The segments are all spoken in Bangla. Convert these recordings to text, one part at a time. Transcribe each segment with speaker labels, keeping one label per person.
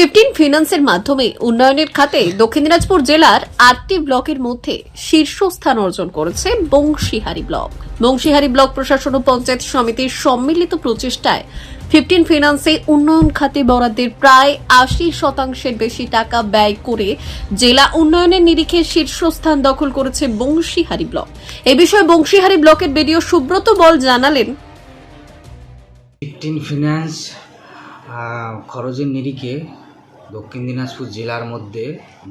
Speaker 1: ফিফটিন ফিনান্সের মাধ্যমে উন্নয়নের খাতে দক্ষিণ দিনাজপুর জেলার আটটি ব্লকের মধ্যে শীর্ষস্থান অর্জন করেছে বংশীহারি ব্লক। বংশীহারি ব্লক প্রশাসন ও পঞ্চায়েত সমিতির সম্মিলিত প্রচেষ্টায় ফিফটিন ফিনান্সে উন্নয়ন খাতে বরাদ্দের প্রায় আশি শতাংশের বেশি টাকা ব্যয় করে জেলা উন্নয়নের নিরিখে শীর্ষস্থান দখল করেছে বংশীহারি ব্লক। এ বিষয়ে বংশীহারি ব্লকের বিডিও সুব্রত বল জানালেন।
Speaker 2: ফিফটিন ফিন্যান্স আহ, খরচের নিরিখে দক্ষিণ দিনাজপুর জেলার মধ্যে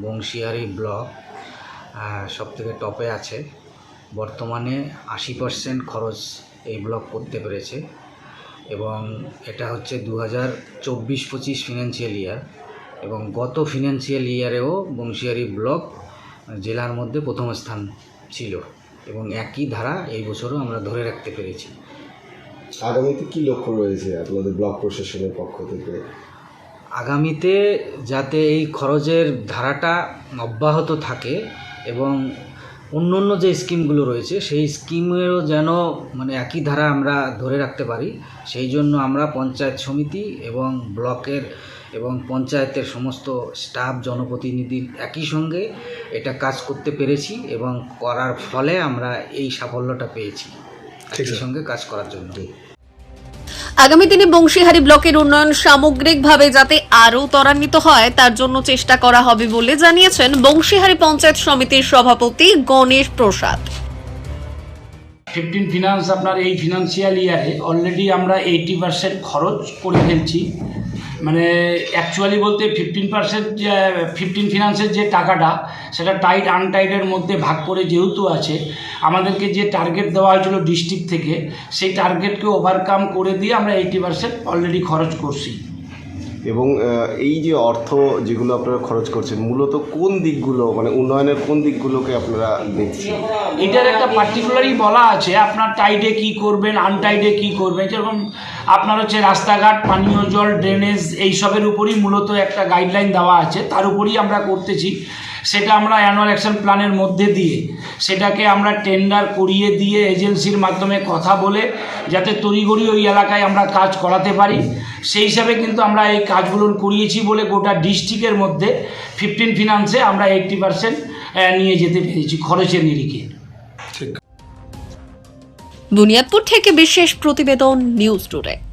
Speaker 2: বংশিয়ারি ব্লক সব থেকে টপে আছে। বর্তমানে আশি পার্সেন্ট খরচ এই ব্লক করতে পেরেছে এবং এটা হচ্ছে দু হাজার চব্বিশ পঁচিশ ফিনান্সিয়াল ইয়ার এবং গত ফিনান্সিয়াল ইয়ারেও বংশিয়ারি ব্লক জেলার মধ্যে প্রথম স্থান ছিল এবং একই ধারা এই বছরও আমরা ধরে রাখতে পেরেছি।
Speaker 3: আগামীতে কি লক্ষ্য রয়েছে আপনাদের ব্লক প্রশাসনের পক্ষ থেকে?
Speaker 2: আগামীতে যাতে এই খরচের ধারাটা অব্যাহত থাকে এবং অন্য অন্য যে স্কিমগুলো রয়েছে সেই স্কিমেরও যেন মানে একই ধারা আমরা ধরে রাখতে পারি সেই জন্য আমরা পঞ্চায়েত সমিতি এবং ব্লকের এবং পঞ্চায়েতের সমস্ত স্টাফ জনপ্রতিনিধির একই সঙ্গে এটা কাজ করতে পেরেছি এবং করার ফলে আমরা এই সাফল্যটা পেয়েছি। একই সঙ্গে কাজ করার জন্য।
Speaker 1: আগামী দিনে বংশীহারি ব্লকের উন্নয়ন সামগ্রিকভাবে যাতে আরও ত্বরান্বিত হয়, তার জন্য চেষ্টা করা হবে বলে জানিয়েছেন বংশীহারি পঞ্চায়েত সমিতির সভাপতি গণেশ প্রসাদ।
Speaker 4: ফিফটিন ফিনান্স আপনার এই ফিনান্সিয়াল ইয়ারে অলরেডি আমরা এইটি পার্সেন্ট খরচ করে ফেলছি। মানে অ্যাকচুয়ালি বলতে ফিফটিন পার্সেন্ট যে ফিফটিন ফিনান্সের যে টাকাটা সেটা টাইট আনটাইটের মধ্যে ভাগ করে যেহেতু আছে আমাদেরকে যে টার্গেট দেওয়া হয়েছিল ডিস্ট্রিক্ট থেকে সেই টার্গেটকে ওভারকাম করে দিয়ে আমরা এইটি পার্সেন্ট অলরেডি খরচ করছি।
Speaker 3: এবং এই যে অর্থ যেগুলো আপনারা খরচ করছেন মূলত কোন দিকগুলো মানে উন্নয়নের কোন দিকগুলোকে আপনারা দেখছেন?
Speaker 4: এটার একটা পার্টিকুলারই বলা আছে আপনার টাইডে কি করবেন আনটাইডে কি করবেন যেরকম আপনার হচ্ছে রাস্তাঘাট, পানীয় জল ড্রেনেজ এইসবের উপরই মূলত একটা গাইডলাইন দেওয়া আছে। তার উপরই আমরা করতেছি। সেটা আমরা অ্যানুয়াল অ্যাকশন প্ল্যানের মধ্যে দিয়ে সেটাকে আমরা টেন্ডার করিয়ে দিয়ে এজেন্সির মাধ্যমে কথা বলে যাতে তড়িঘড়ি ওই এলাকায় আমরা কাজ করাতে পারি। সেই হিসাবে কিন্তু আমরা এই কাজগুলো করিয়েছি বলে গোটা ডিস্ট্রিক্টের মধ্যে ফিফটিন ফিনান্সে আমরা এইট্টি পার্সেন্ট নিয়ে যেতে পেরেছি খরচের নিরিখে।
Speaker 1: বুনিয়াদপুর থেকে বিশেষ প্রতিবেদন নিউজ টুডে।